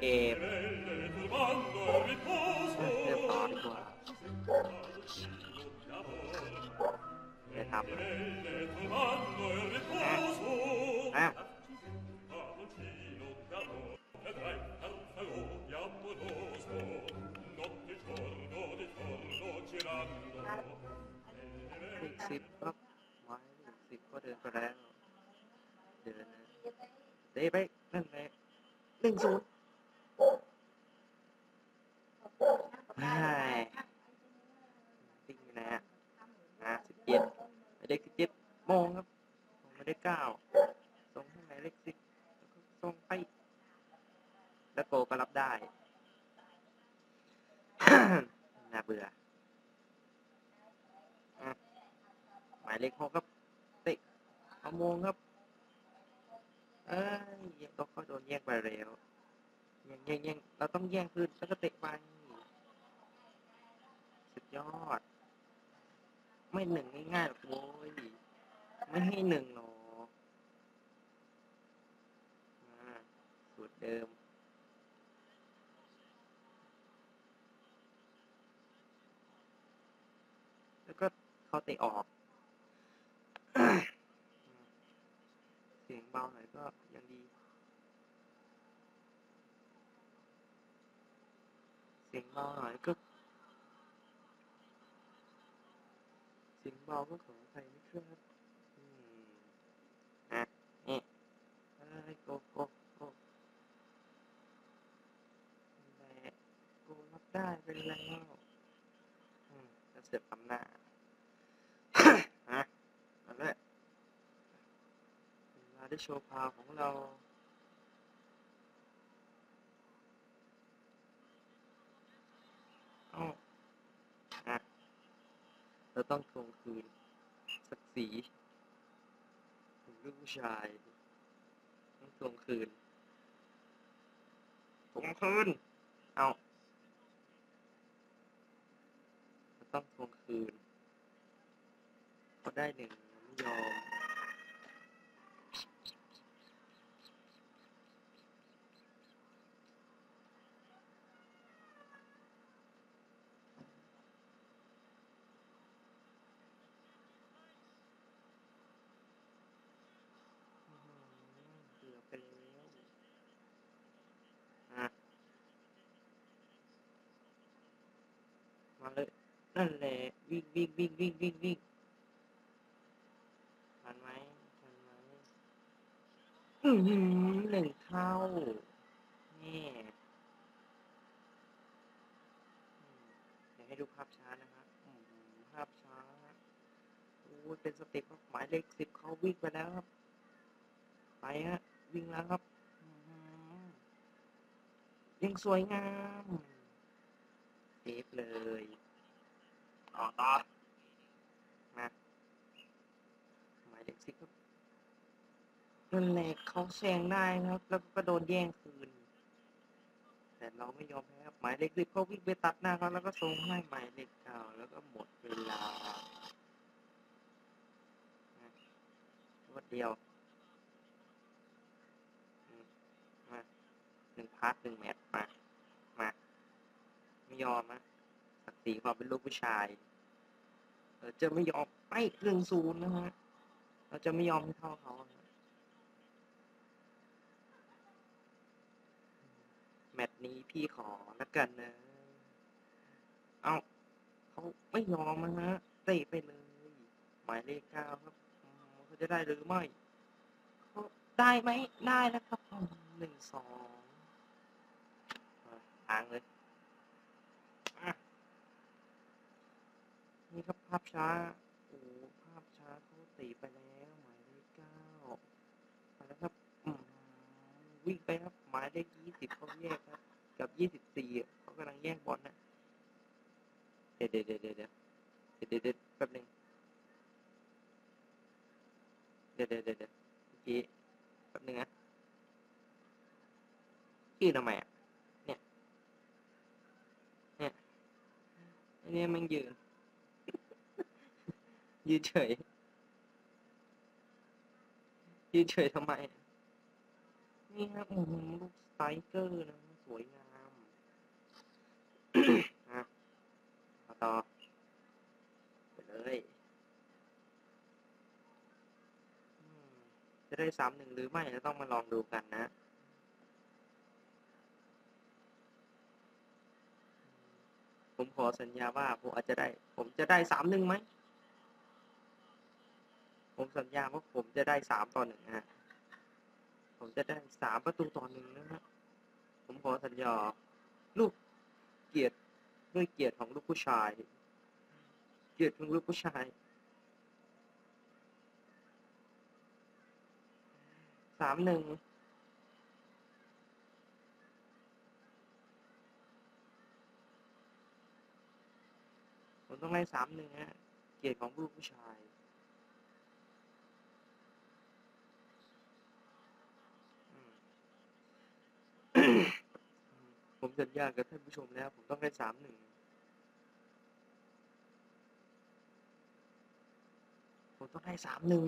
เกมเริ่มต่อดีกว่าจะทำอะเลขสิบครับไม้เลขสิบก็เดินไปแล้วเดินนะเตะไปนั่นแหละหนึ่งศูนย์ ใช่ติ้งอยู่นะฮะอ่าสิบเจ็ดเลขสิบเจ็ดโมงครับส่งมาได้เก้าส่งให้หมายเลขสิบส่งไป แล้วโกก็รับได้น่าเบื่อหมายเลขหกครับเตะเอาโมงครับ เอ้ยยังต้องเขาโดนแย่งไปแล้วแย่งแย่งย่งเราต้องแย่งคืนแล้วก็เตะไป สุดยอด ไม่หนึ่งง่ายๆหรอกโว้ยไม่ให้หนึ่งหรอกอ่าสูตรเดิม แล้วก็เขาเตะออกเสียงเบาหน่อยก็ยังดี เสียงเบาหน่อยก็ เสียงเบาก็ขออภัยนะครับอืมอะนี่เอ้ยโกโกโกนั่นแหละโกรับได้ไปแล้วอืมแล้วเสียบตำหน้าฮะนั่นแหละเวลาได้โชว์พาวของเรา เอ้าอะ เราต้องทวงคืนศักดิ์ศรีของลูกผู้ชาย ต้องทวงคืนทวงคืน เอาเราต้องทวงคืนพอได้หนึ่งไม่ยอม อื้อหือ เปแล้วอะมาเลย นั่นแหละ วิ่งวิ่งวิ่งวิ่งวิ่งวิ่งทันไหมทันไหมอือหือหนึ่งเท่านี่อืมเดี๋ยวให้ดูภาพช้านะฮะอืมภาพช้าโอ้ยเป็นสเต็ปหมายเลขสิบเขาวิ่งไปแล้วครับ ไปฮะ วิ่งแล้วครับอื้อหือยังสวยงามเซฟเลยต่อต่อมาหมายเลขสิบครับนั่นแหละเขาแซงได้นะครับ แล้วก็โดนแย่งคืน แต่เราไม่ยอมแพ้ครับหมายเลขสิบเขาวิ่งไปตัดหน้าเขาแล้วก็ส่งให้หมายเลขเก้าแล้วก็หมดเวลานะรวดเดียว มาห นึ่งพาร์ทหนึ่งแมตช์มา มา ไม่ยอมนะศักดิ์ศรีความเป็นลูกผู้ชายเราจะไม่ยอมไปหนึ่งศูนย์นะฮะ เราจะไม่ยอมให้เท่าเขาแมตช์นี้พี่ขอล้วกันนะ เอาเขาไม่ยอมนะฮะเตะไปเลย หมายเลขเก้าครับเขาจะได้หรือไม่ ได้ไหมได้แล้วครับอืมหนึ่งสอง อะทางเลยนี่ครับภาพช้า โอ้ภาพช้าเขาตีไปแล้วหมายเลขเก้าไปแล้วครับอืมวิ่งไปครับหมายเลขยี่สิบเขาแยกครับ กับยี่สิบสี่เขากำลังแย่งบอลนะเดี๋ยวเดี๋ยวเดี๋ยวเดี๋ยวเดี๋ยวเดี๋ยวเดี๋ยวแป๊บหนึงเดี๋ยวเดี๋ยวเดี๋ยวเดี๋ยวเมื่อกี้แป๊บหนึงนะชื่อทำไมอะ เนี่ย เนี่ยอั นนี้มันยืน ยืนเฉย ยืนเฉยทำไม นี่ครับอือหือลูกสไตเกอร์นะ สวยงามนะเอต่อไปเลย จะได้สามหนึ่งหรือไม่จะต้องมาลองดูกันนะ ผมขอสัญญาว่าผมอาจจะได้ ผมจะได้สามหนึ่งไหม ผมสัญญาว่าผมจะได้สามต่อหนึ่งฮะ ผมจะได้สามประตูต่อหนึ่งนะฮะ ผมขอสัญญาลูกเกียรติด้วยเกียรติของลูกผู้ชาย เกียรติของลูกผู้ชายสามหนึ่ง ต้องได้สามหนึ่งฮะ เกียรติของลูกผู้ชายผมสัญญากับท่านผู้ชมแล้ว ผมต้องได้สามหนึ่งผมต้องได้สามหนึ่ง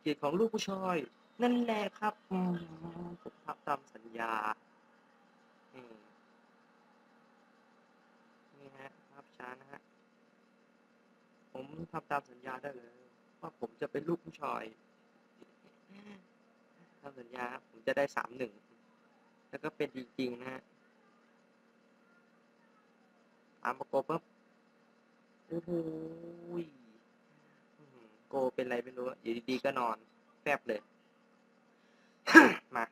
เกียรติของลูกผู้ชาย นั่นแหละครับผมทำตามสัญญา นี่นี่ฮะภานะฮะ ผมทำตามสัญญาได้เลย ว่าผมจะเป็นลูกผู้ชายทำสัญญา ผมจะได้สามหนึ่ง แล้วก็เป็นจริงๆนะฮะตามประกบปั๊บโอ้โหยอื้อหือโกเป็นไรไม่รู้ อยู่ดีๆก็นอนแฟบเลย มา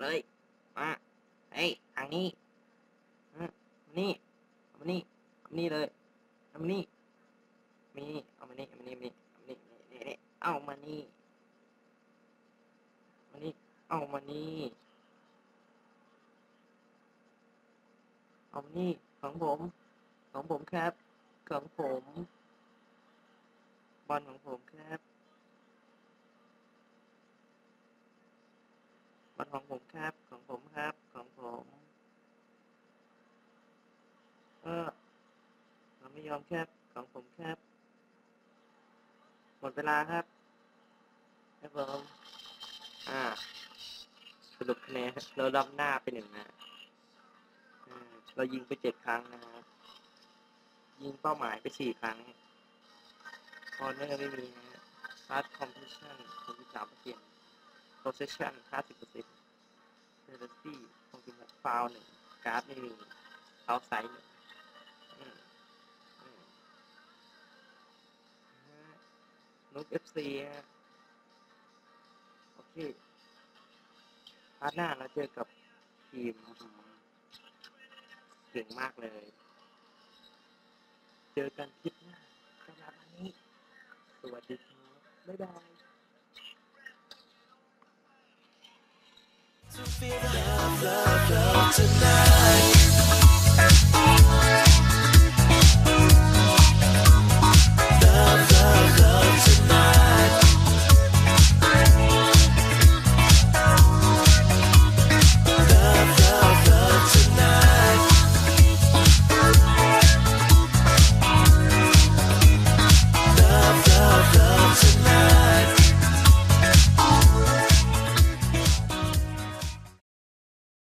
เลย มา เฮ้ยทางนี้ นี่ มานี่ นี่เลยเอามานี่มีเอามานี่เอามานี่เอามานี่เอามานี่นี่นี่เอามานี่มานี่เอามานี่เอามานี่ของผม ของผมครับ ของผมบอลของผมครับบอลของผมครับ ของผมครับ ของผม เออ ไม่ยอมครับ ของผมครับ หมดเวลาครับครับผมอ่า สรุปคะแนนเราลำหน้าไปหนึ่งนะอ่าเรายิงไปเจ็ดครั้งนะครับ ยิงเป้าหมายไปสี่ครั้งคอร์เนอร์ไม่มีนะฮะพาร์ทคอมพิชชั่นหกสิบสามเปอร์เซ็นต์โพสเชั่นห้าสิบเปอร์เซ็นต์เซอร์ซี่หกสิบหกฟาวหนึ่งการ์ดไม่มีเอาไซด์หนึ่ง นุกเอฟซีฮะโอเคพาร์ทหน้าเราเจอกับทีมเก่งมากเลย เจอกันคลิปหน้าสำหรับวันนี้ สวัสดีครับ บ๊ายบาย to feel the love, love, love tonight.